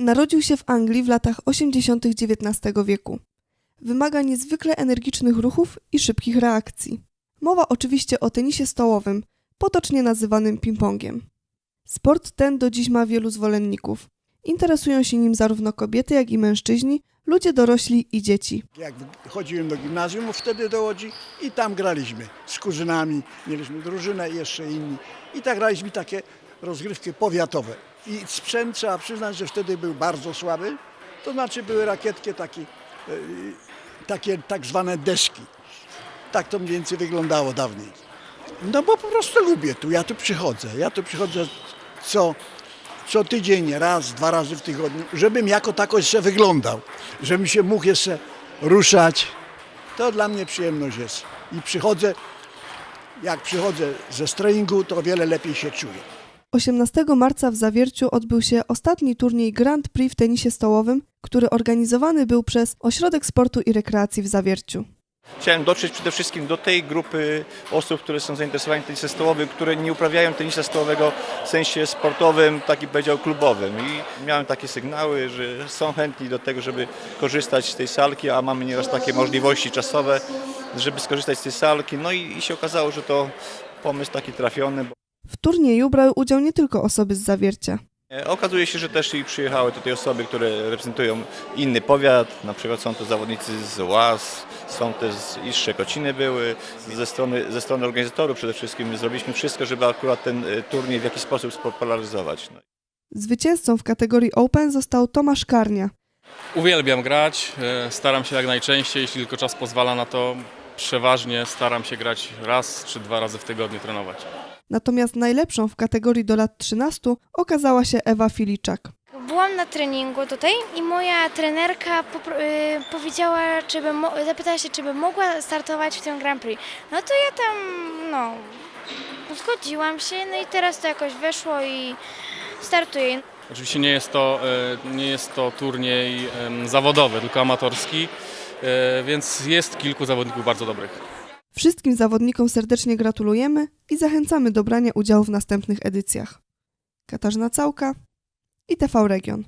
Narodził się w Anglii w latach 80. XIX wieku. Wymaga niezwykle energicznych ruchów i szybkich reakcji. Mowa oczywiście o tenisie stołowym, potocznie nazywanym ping-pongiem. Sport ten do dziś ma wielu zwolenników. Interesują się nim zarówno kobiety, jak i mężczyźni, ludzie dorośli i dzieci. Jak chodziłem do gimnazjum wtedy do Łodzi i tam graliśmy z kuzynami, mieliśmy drużynę i jeszcze inni. I tak graliśmy takie rozgrywki powiatowe. I sprzęt trzeba przyznać, że wtedy był bardzo słaby, to znaczy były rakietki takie, takie tak zwane deski. Tak to mniej więcej wyglądało dawniej. No bo po prostu lubię tu, ja tu przychodzę. Ja tu przychodzę co, co tydzień, raz, dwa razy w tygodniu, żebym jako tako jeszcze wyglądał, żebym się mógł jeszcze ruszać. To dla mnie przyjemność jest. I przychodzę, jak przychodzę ze treningu, to o wiele lepiej się czuję. 18 marca w Zawierciu odbył się ostatni turniej Grand Prix w tenisie stołowym, który organizowany był przez Ośrodek Sportu i Rekreacji w Zawierciu. Chciałem dotrzeć przede wszystkim do tej grupy osób, które są zainteresowane tenisem stołowym, które nie uprawiają tenisa stołowego w sensie sportowym, taki powiedział klubowym. I miałem takie sygnały, że są chętni do tego, żeby korzystać z tej salki, a mamy nieraz takie możliwości czasowe, żeby skorzystać z tej salki. No i, i się okazało, że to pomysł taki trafiony. W turnieju brały udział nie tylko osoby z Zawiercia. E, Okazuje się, że też i przyjechały tutaj osoby, które reprezentują inny powiat, na przykład są to zawodnicy z Łaz, są też z- i z Szczekociny były, ze strony, ze strony organizatorów przede wszystkim zrobiliśmy wszystko, żeby akurat ten e, turniej w jakiś sposób spopularyzować. No. Zwycięzcą w kategorii Open został Tomasz Karnia. Uwielbiam grać, e, staram się jak najczęściej, jeśli tylko czas pozwala na to. Przeważnie staram się grać raz czy dwa razy w tygodniu trenować. Natomiast najlepszą w kategorii do lat 13 okazała się Ewa Filiczak. Byłam na treningu tutaj i moja trenerka y, powiedziała, czy bym zapytała się, czy bym mogła startować w tym Grand Prix. No to ja tam, no, zgodziłam się, no i teraz to jakoś weszło i startuję. Oczywiście nie jest to, e, nie jest to turniej zawodowy, tylko amatorski, e, więc jest kilku zawodników bardzo dobrych. Wszystkim zawodnikom serdecznie gratulujemy i zachęcamy do brania udziału w następnych edycjach. Katarzyna Całka i TV Region.